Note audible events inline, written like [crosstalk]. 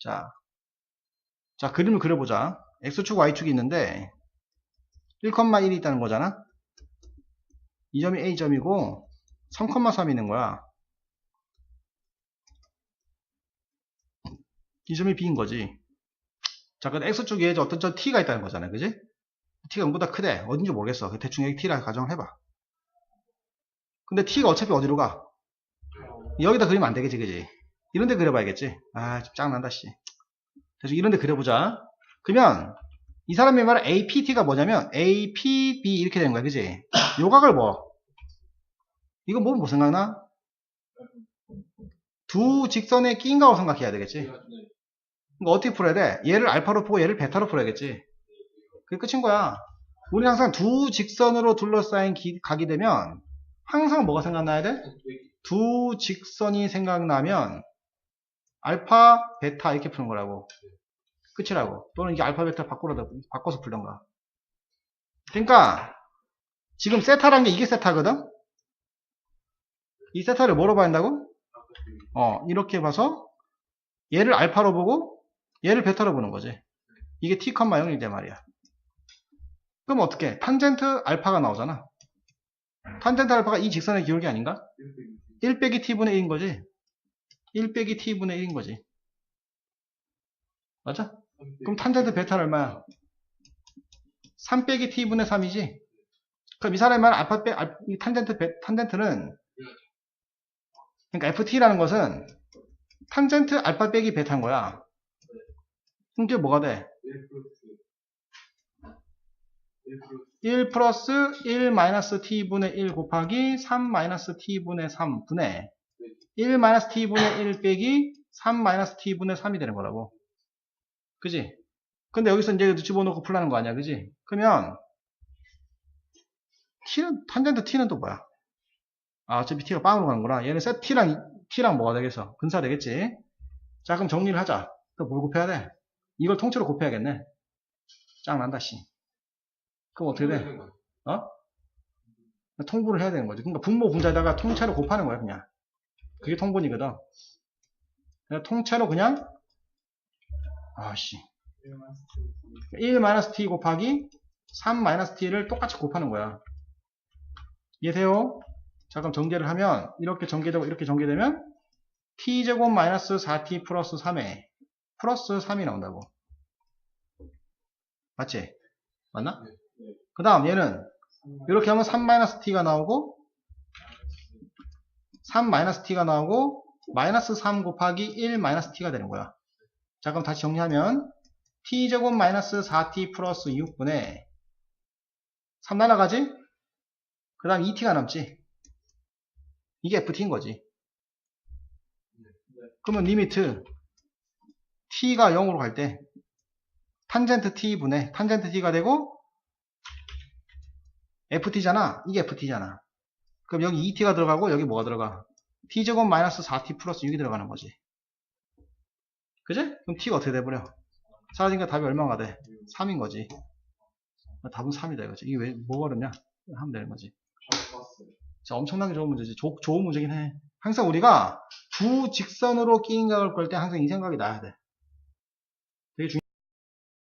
자, 자 그림을 그려보자. x축, y축이 있는데 1,1이 있다는 거잖아. 이 점이 a점이고 3,3이 있는 거야. 이 점이 b인 거지. 자, 근데 x축에 어떤 점 t가 있다는 거잖아. 그지? t가 은보다 크대. 어딘지 모르겠어. 그 대충 여기 t라 가정을 해봐. 근데 t가 어차피 어디로 가? 여기다 그리면 안 되겠지, 그지? 이런데 그려봐야겠지. 아, 좀 짱난다, 씨. 대충 이런데 그려보자. 그러면 이 사람이 말한 APT가 뭐냐면 APB 이렇게 되는 거야, 그지? [coughs] 요각을 뭐? 이거 뭐뭐 생각나? 두 직선에 끼인가고 생각해야 되겠지. 그러니까 어떻게 풀어야 돼? 얘를 알파로 풀고 얘를 베타로 풀어야겠지. 그게 끝인 거야. 우리 항상 두 직선으로 둘러싸인 기- 각이 되면 항상 뭐가 생각나야 돼? 두 직선이 생각나면 알파, 베타 이렇게 푸는 거라고. 끝이라고. 또는 이게 알파, 베타 바꾸러, 바꿔서 풀던가. 그러니까 지금 세타라는 게 이게 세타거든? 이 세타를 뭐로 봐야 한다고? 어, 이렇게 봐서 얘를 알파로 보고 얘를 베타로 보는 거지. 이게 t, 0이대 말이야. 그럼 어떻게? 탄젠트 알파가 나오잖아. 탄젠트 알파가 이 직선의 기울기 아닌가? 1 빼기 t분의 1인 거지. 1 빼기 t분의 1인 거지. 맞아? 그럼 탄젠트 베타는 얼마야? 3 빼기 t분의 3이지? 그럼 이 사람이 말한 알파 빼, 알, 이 탄젠트 베, 탄젠트는 그러니까 ft라는 것은 탄젠트 알파 빼기 베타인 거야. 그럼 그게 뭐가 돼? 1 플러스 1 마이너스 t분의 1 곱하기 3 마이너스 t분의 3분의 1 마이너스 t분의 1 빼기 3 마이너스 t분의 3이 되는 거라고. 그지? 근데 여기서 이제 집어넣고 풀라는 거 아니야. 그지? 그러면 t는, 탄젠트 t는 또 뭐야? 아, 어차피 t가 빵으로 가는구나. 얘는 셋 t랑, t랑 뭐가 되겠어? 근사 되겠지? 자, 그럼 정리를 하자. 또뭘 곱해야 돼? 이걸 통째로 곱해야겠네. 짱난다, 씨. 그럼 어떻게 돼? 어? 통분을 해야 되는 거지. 그러니까 분모 분자에다가 통째로 곱하는 거야, 그냥. 그게 통분이거든. 그냥 통째로 그냥, 아씨. 1-t 곱하기 3-t를 똑같이 곱하는 거야. 이해돼요? 자, 그럼 전개를 하면, 이렇게 전개되고, 이렇게 전개되면, t제곱 마이너스 4t 플러스 3에, 플러스 3이 나온다고. 맞지? 맞나? 그 다음, 얘는, 이렇게 하면 3-t가 나오고, 3-t가 나오고, 마이너스 3 곱하기 1-t가 되는 거야. 자, 그럼 다시 정리하면, t제곱 마이너스 4t 플러스 6분의 3 날아가지? 그 다음 2t가 남지? 이게 ft인 거지. 그러면 리미트 t가 0으로 갈 때 탄젠트 t분의 탄젠트 t가 되고 ft잖아. 이게 ft잖아. 그럼 여기 2t가 들어가고 여기 뭐가 들어가? t제곱 마이너스 4t 플러스 6이 들어가는 거지. 그지? 그럼 t가 어떻게 돼버려? 사라지니까 답이 얼마가 돼? 3인 거지. 답은 3이다 이거지. 이게 왜, 뭐가 어렵냐? 하면 되는 거지. 자, 엄청나게 좋은 문제지. 조- 좋은 문제긴 해. 항상 우리가 두 직선으로 끼인 각을 걸 때 항상 이 생각이 나야 돼.